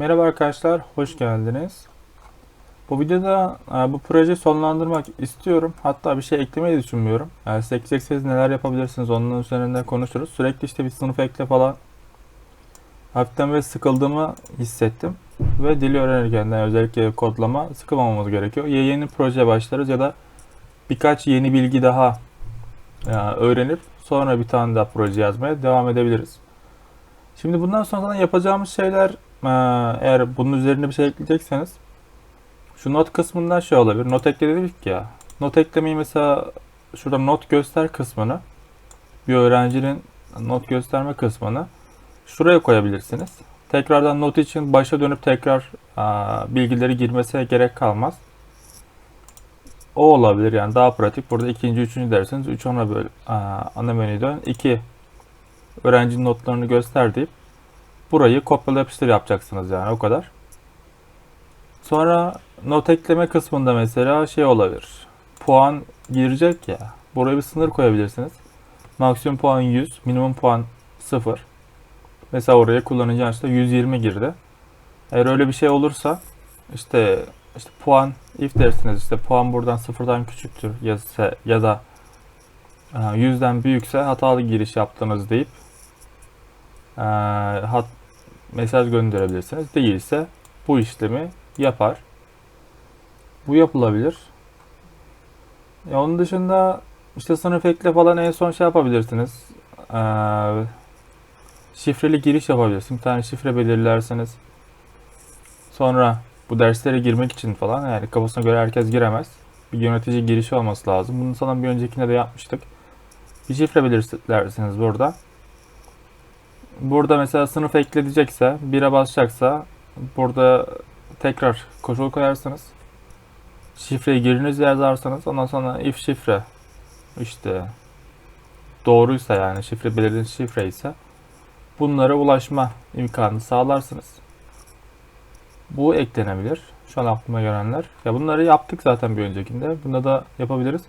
Merhaba arkadaşlar, hoş geldiniz. Bu videoda e, bu projeyi sonlandırmak istiyorum. Hatta bir şey eklemeyi düşünmüyorum. Yani siz ekleyecekseniz neler yapabilirsiniz onun üzerinde konuşuruz. Sürekli işte bir sınıf ekle falan. Hafiften ve sıkıldığımı hissettim. Ve dili öğrenirken de özellikle kodlama sıkılmamamız gerekiyor. Ya yeni proje başlarız ya da birkaç yeni bilgi daha e, öğrenip sonra bir tane daha proje yazmaya devam edebiliriz. Şimdi bundan sonra yapacağımız şeyler eğer bunun üzerine bir şey ekleyecekseniz şu not kısmından şey olabilir. Not ekle dedik ya. Not eklemeyi mesela şurada not göster kısmını bir öğrencinin not gösterme kısmını şuraya koyabilirsiniz. Tekrardan not için başa dönüp tekrar aa, bilgileri girmesine gerek kalmaz. O olabilir yani daha pratik. Burada ikinci, üçüncü derseniz 3 ona böl aa, ana menüye dön. 2 öğrencinin notlarını göster deyip burayı kopyala yapıştır yapacaksınız yani o kadar. Sonra not ekleme kısmında mesela şey olabilir. Puan girecek ya. Buraya bir sınır koyabilirsiniz. Maksimum puan 100, minimum puan 0. Mesela oraya kullanıcı açta 120 girdi. Eğer öyle bir şey olursa işte işte puan if dersiniz işte puan buradan sıfırdan küçüktür ya, ya da e, yüzden büyükse hatalı giriş yaptınız deyip e, hat, mesaj gönderebilirsiniz. Değilse bu işlemi yapar. Bu yapılabilir. Ya onun dışında işte sınıf ekle falan en son şey yapabilirsiniz. Ee, şifreli giriş yapabilirsiniz. Bir tane şifre belirlerseniz. Sonra bu derslere girmek için falan yani kafasına göre herkes giremez. Bir yönetici girişi olması lazım. Bunu sana bir öncekinde de yapmıştık. Bir şifre belirlersiniz burada. Burada mesela sınıf eklenecekse, 1'e basacaksa burada tekrar koşul koyarsınız. Şifreyi giriniz yazarsanız ondan sonra if şifre işte doğruysa yani şifre belirli şifre ise bunlara ulaşma imkanı sağlarsınız. Bu eklenebilir. Şu an aklıma gelenler. Ya bunları yaptık zaten bir öncekinde. Bunda da yapabiliriz.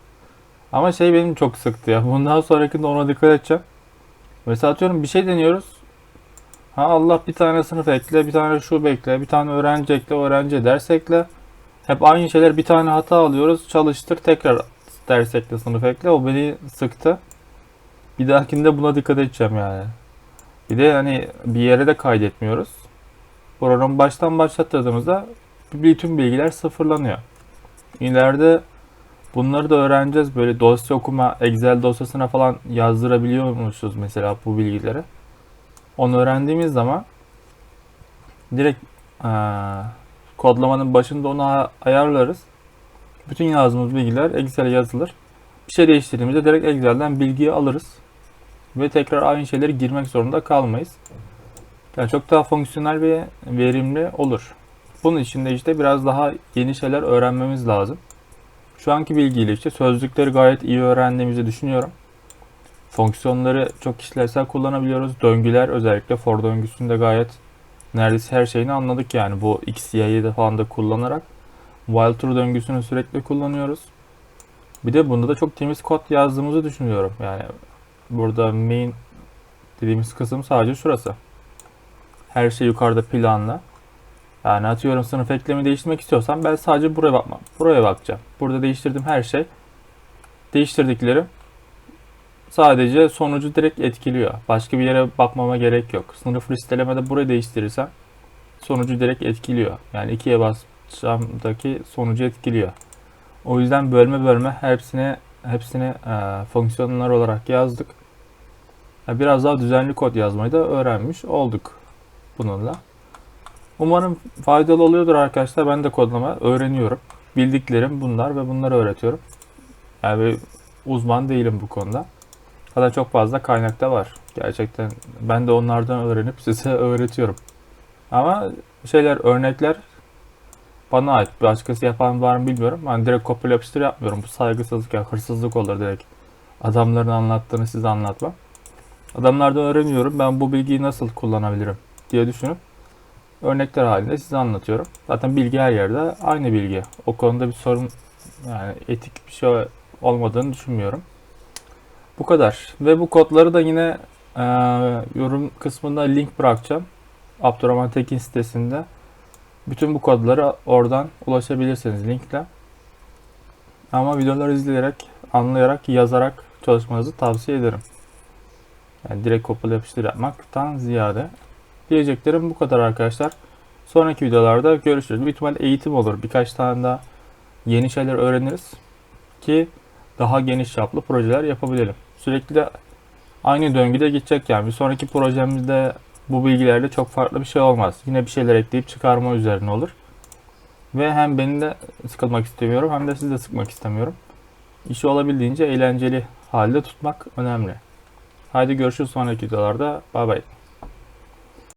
Ama şey benim çok sıktı ya. Bundan sonrakinde ona dikkat edeceğim. Mesela atıyorum bir şey deniyoruz. Ha Allah bir tane sınıf ekle, bir tane şu bekle, bir tane öğrenci ekle, öğrenci ders ekle. Hep aynı şeyler bir tane hata alıyoruz. Çalıştır tekrar ders ekle, sınıf ekle. O beni sıktı. Bir dahakinde buna dikkat edeceğim yani. Bir de hani bir yere de kaydetmiyoruz. Programı baştan başlattığımızda bütün bilgiler sıfırlanıyor. İleride bunları da öğreneceğiz. Böyle dosya okuma, Excel dosyasına falan yazdırabiliyormuşuz mesela bu bilgileri. Onu öğrendiğimiz zaman direkt ee, kodlamanın başında onu ayarlarız. Bütün yazdığımız bilgiler Excel'e yazılır. Bir şey değiştirdiğimizde direkt Excel'den bilgiyi alırız. Ve tekrar aynı şeyleri girmek zorunda kalmayız. Yani çok daha fonksiyonel ve verimli olur. Bunun için de işte biraz daha yeni şeyler öğrenmemiz lazım. Şu anki bilgiyle işte sözlükleri gayet iyi öğrendiğimizi düşünüyorum. Fonksiyonları çok işlevsel kullanabiliyoruz. Döngüler özellikle for döngüsünde gayet neredeyse her şeyini anladık yani bu x, y'yi de falan da kullanarak. While true döngüsünü sürekli kullanıyoruz. Bir de bunda da çok temiz kod yazdığımızı düşünüyorum. Yani burada main dediğimiz kısım sadece şurası. Her şey yukarıda planla. Yani atıyorum sınıf eklemi değiştirmek istiyorsam ben sadece buraya bakmam. Buraya bakacağım. Burada değiştirdiğim her şey değiştirdiklerim sadece sonucu direkt etkiliyor. Başka bir yere bakmama gerek yok. Sınıf listelemede burayı değiştirirsem sonucu direkt etkiliyor. Yani ikiye basacağımdaki sonucu etkiliyor. O yüzden bölme bölme hepsine hepsini e, fonksiyonlar olarak yazdık. Yani biraz daha düzenli kod yazmayı da öğrenmiş olduk bununla. Umarım faydalı oluyordur arkadaşlar. Ben de kodlama öğreniyorum. Bildiklerim bunlar ve bunları öğretiyorum. Yani uzman değilim bu konuda. Hatta çok fazla kaynakta var. Gerçekten ben de onlardan öğrenip size öğretiyorum. Ama şeyler, örnekler bana ait. Başkası yapan var mı bilmiyorum. Ben direkt kopyala yapıştır yapmıyorum. Bu saygısızlık ya hırsızlık olur direkt. Adamların anlattığını size anlatmam. Adamlardan öğreniyorum. Ben bu bilgiyi nasıl kullanabilirim diye düşünüp örnekler halinde size anlatıyorum. Zaten bilgi her yerde aynı bilgi. O konuda bir sorun yani etik bir şey olmadığını düşünmüyorum. Bu kadar. Ve bu kodları da yine e, yorum kısmında link bırakacağım. Abdurrahman Tekin sitesinde. Bütün bu kodlara oradan ulaşabilirsiniz linkle. Ama videoları izleyerek, anlayarak, yazarak çalışmanızı tavsiye ederim. Yani direkt kopyala yapıştır yapmaktan ziyade. Diyeceklerim bu kadar arkadaşlar. Sonraki videolarda görüşürüz. Büyük ihtimal eğitim olur. Birkaç tane daha yeni şeyler öğreniriz. Ki daha geniş çaplı projeler yapabilelim. Sürekli aynı döngüde gidecek yani. Bir sonraki projemizde bu bilgilerle çok farklı bir şey olmaz. Yine bir şeyler ekleyip çıkarma üzerine olur. Ve hem beni de sıkılmak istemiyorum hem de sizi de sıkmak istemiyorum. İşi olabildiğince eğlenceli halde tutmak önemli. Haydi görüşürüz sonraki videolarda. Bay bay.